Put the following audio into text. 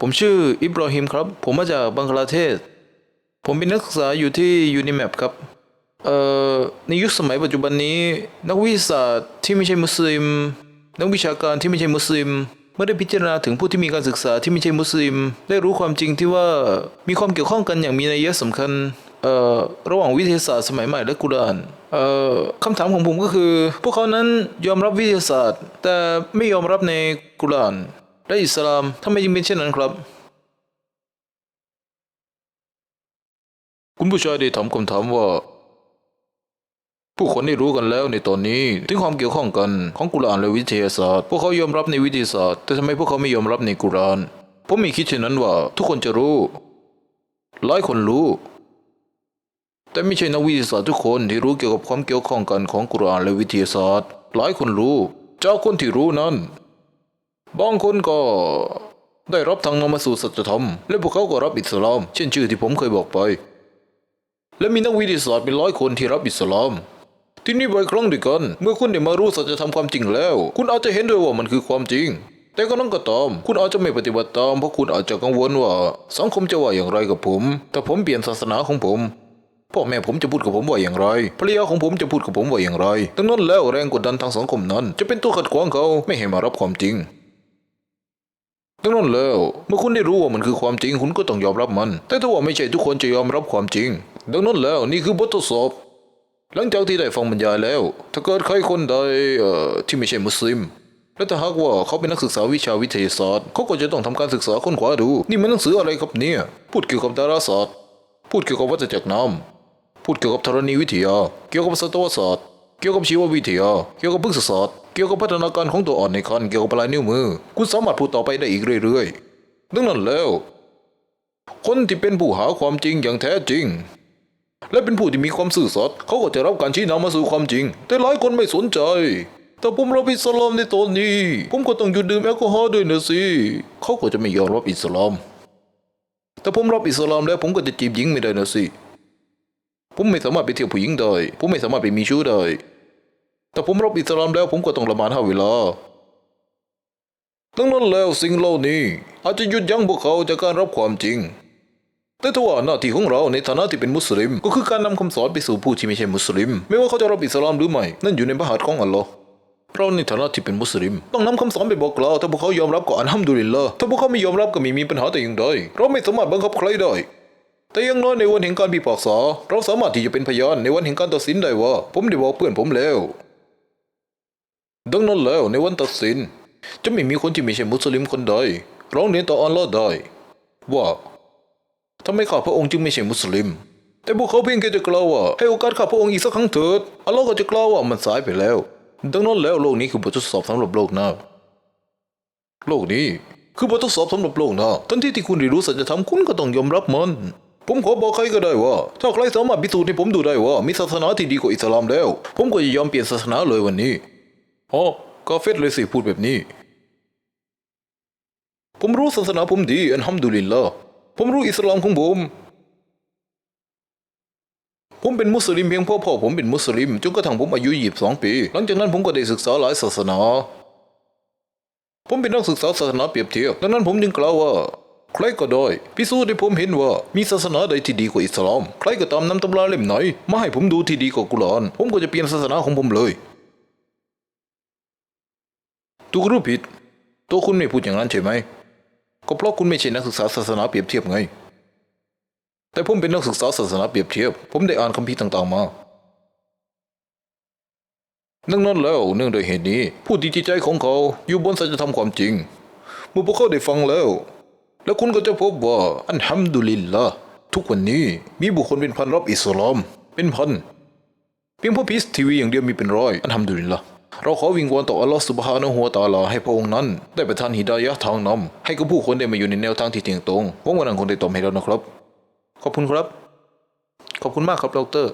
ผมชื่ออิบราฮิมครับ ผมมาจากบังกลาเทศ ผมเป็นนักศึกษาอยู่ที่ยูนิแมปครับ เอ่อในยุคสมัยปัจจุบันนี้ นักวิทยาศาสตร์ที่ไม่ใช่มุสลิม นักวิชาการที่ไม่ใช่มุสลิมเมื่อได้พิจารณาถึงผู้ที่มีการศึกษาที่ไม่ใช่มุสลิม ได้รู้ความจริงที่ว่ามีความเกี่ยวข้องกันอย่างมีนัยสำคัญเอ่อระหว่างวิทยาศาสตร์สมัยใหม่และกุรานเอ่อคำถามของผมก็คือ พวกเขานั้นยอมรับวิทยาศาสตร์ แต่ไม่ยอมรับในกุราน และอิสลามทำไมจึงเป็นเช่นนั้นครับ คุณผู้ชายได้ถามคำถามว่า ผู้คนได้รู้กันแล้วในตอนนี้ถึงความเกี่ยวข้องกันของกุรอานและวิทยาศาสตร์ พวกเขายอมรับในวิทยาศาสตร์แต่ทำไมพวกเขาไม่ยอมรับในกุรอานผมม่คิดเช่นนั้นว่า ทุกคนจะรู้หลายคนรู้ แต่ไม่ใช่นักวิทยาศาสตร์ทุกคนที่รู้เกี่ยวกับความเกี่ยวข้องกันของกุรอานและวิทยาศาสตร์ หลายคนรู้ เจ้าคนที่รู้นั้น บางคนก็ได้รับทางนมาสู่สัจธรรม และพวกเขาก็รับอิสลาม เช่นชื่อที่ผมเคยบอกไป และมีนักวิทยาศาสตร์เป็นร้อยคนที่รับอิสลาม ที่นี่บ่อยครั้งด้วยกัน เมื่อคุณได้มารู้สัจธรรมความจริงแล้ว คุณอาจจะเห็นด้วยว่ามันคือความจริง แต่ก็นั้นก็ตาม คุณอาจจะไม่ปฏิบัติตามเพราะคุณอาจจะกังวลว่า สังคมจะว่าอย่างไรกับผม ถ้าผมเปลี่ยนศาสนาของผมพ่อแม่ผมจะพูดกับผมว่าอย่างไรภรรยาของผมจะพูดกับผมว่าอย่างไรดังนั้นแล้วแรงกดดันทางสังคมนั้น จะเป็นตัวขัดขวางเขาไม่ให้มารับความจริง ดังนั้นแล้ว เมื่อคุณได้รู้ว่ามันคือความจริงคุณก็ต้องยอมรับมัน แต่ถ้าว่าไม่ใช่ทุกคนจะยอมรับความจริง ดังนั้นแล้วนี่คือบททดสอบหลังจากที่ได้ฟังบรรยายแล้ว ถ้าเกิดใครคนใดเอ่อที่ไม่ใช่มุสลิมและถ้าหากว่าเขาเป็นนักศึกษาวิชาวิทยาศาสตร์เขาก็จะต้องทำการศึกษาค้นคว้าดู นี่มันหนังสืออะไรครับเนี่ย พูดเกี่ยวกับดาราศาสตร์ พูดเกี่ยวกับวัฏจักรน้ำพูดเกี่ยวกับธรณีวิทยา เกี่ยวกับสัตวศาสตร์ เกี่ยวกับชีววิทยา เกี่ยวกับพฤกษศาสตร์ กี่ยวกับพัฒนาการของตัวอ่อนในครรภ์เกี่ยวกับปลายนิ้วมือ คุณสามารถพูดต่อไปได้อีกเรื่อยๆดังนั้นแล้ว คนที่เป็นผู้หาความจริงอย่างแท้จริง และเป็นผู้ที่มีความซื่อสัตย์เขาก็จะรับการชี้นำมาสู่ความจริง แต่หลายคนไม่สนใจ แต่ผมรับอิสลามในตอนนี้ ผมก็ต้องหยุดดื่มแอลกอฮอล์ด้วยนะสิเขาก็จะไม่ยอมรับอิสลาม แต่ผมรับอิสลามแล้วผมก็จะจีบหญิงไม่ได้นะสิผมไม่สามารถไปเที่ยวผู้หญิงได้ ผมไม่สามารถไปมีชู้ได้ แต่ผมรับอิสลามแล้วผมก็ต้องละหมาดห้าเวลาดังนั้นแล้วสิ่งเหล่านี้อาจจะหยุดยั้งพวกเขาจากการรับความจริง แต่ถ้าว่าหน้าที่ของเราในฐานะที่เป็นมุสลิม ก็คือการนำคำสอนไปสู่ผู้ที่ไม่ใช่มุสลิม ไม่ว่าเขาจะรับอิสลามหรือไม่ นั่นอยู่ในพระหัตถ์ของอัลลอฮ์เราในฐานะที่เป็นมุสลิม ต้องนำคำสอนไปบอกกล่าวถ้าพวกเขายอมรับก็อัลฮัมดุลิลละถ้าพวกเขาไม่ยอมรับก็ไม่มีปัญหาแต่อย่างใดเราไม่สามารถบังคับใครได้แต่ยังน้อยในวันแห่งการพิพากษาเราสามารถที่จะเป็นพยานในวันแห่งการตัดสินได้ว่า ผมได้บอกเพื่อนผมแล้ว ดังนั้นแล้วในวันตัดสิน จะไม่มีคนที่ไม่ใช่มุสลิมคนใดร้องเรียนต่ออัลลอฮ์ได้ว่าทำไมข้าพระองค์จึงไม่ใช่มุสลิม แต่พวกเขาเพียงแค่จะกล่าวว่าให้โอกาสข้าพระองค์อีกสักครั้งเถิดอัลลอฮ์ก็จะกล่าวว่ามันสายไปแล้ว ดังนั้นแล้วโลกนี้คือบททดสอบสำหรับโลกหน้าโลกนี้คือบททดสอบสำหรับโลกหน้าทันทีที่คุณได้รู้สัจธรรมคุณก็ต้องยอมรับมันผมขอบอกใครก็ได้ว่า ถ้าใครสามารถพิสูจน์ให้ผมดูได้ว่ามีศาสนาที่ดีกว่าอิสลามแล้ว ผมก็จะยอมเปลี่ยนศาสนาเลยวันนี้ อ๋อกาเฟตเลยสิพูดแบบนี้ ผมรู้ศาสนาผมดีอันฮัมดุลิลละผมรู้อิสลามของผม ผมเป็นมุสลิมเพียงเพราะพ่อผมเป็นมุสลิมจนกระทั่งผมอายุยี่สิบสองปี หลังจากนั้นผมก็ได้ศึกษาหลายศาสนา ผมเป็นนักศึกษาศาสนาเปรียบเทียบดังนั้นผมจึงกล่าวว่าใครก็ได้พิสูจน์ให้ผมเห็นว่ามีศาสนาใดที่ดีกว่าอิสลาม ใครก็ตามนำตำราเล่มไหนมาให้ผมดูที่ดีกว่ากุรอาน ผมก็จะเปลี่ยนศาสนาของผมเลย ถูกรือผิด ตัวคุณไม่พูดอย่างนั้นใช่ไหม ก็เพราะคุณไม่ใช่นักศึกษาศาสนาเปรียบเทียบไง แต่ผมเป็นนักศึกษาศาสนาเปรียบเทียบ ผมได้อ่านคัมภีร์ต่างๆมาดังนั้นแล้วเนื่องโดวยเหตุนี้ ผู้ที่จิตใจของเขาอยู่บนสัจธรรมความจริง เมื่อพวกเขาได้ฟังแล้ว แล้วคุณก็จะพบว่าอันฮัมดุลิลละทุกวันนี้มีบุคคลเป็นพันรับอิสลาม เป็นพันเพียงเพราะพีซทีวีอย่างเดียวมีเป็นร้อยอันทำดุลิลละ เราขอวิงวอนต่ออัลลอฮฺสุบฮานะฮัวตาลาให้พระองค์นั้น ได้ประทานฮิดายะห์ทางนำให้กับผู้คนได้มาอยู่ในแนวทางที่เที่ยงตรงหวังว่านังคงได้ตอบให้เรานะครับ ขอบคุณครับ ขอบคุณมากครับดร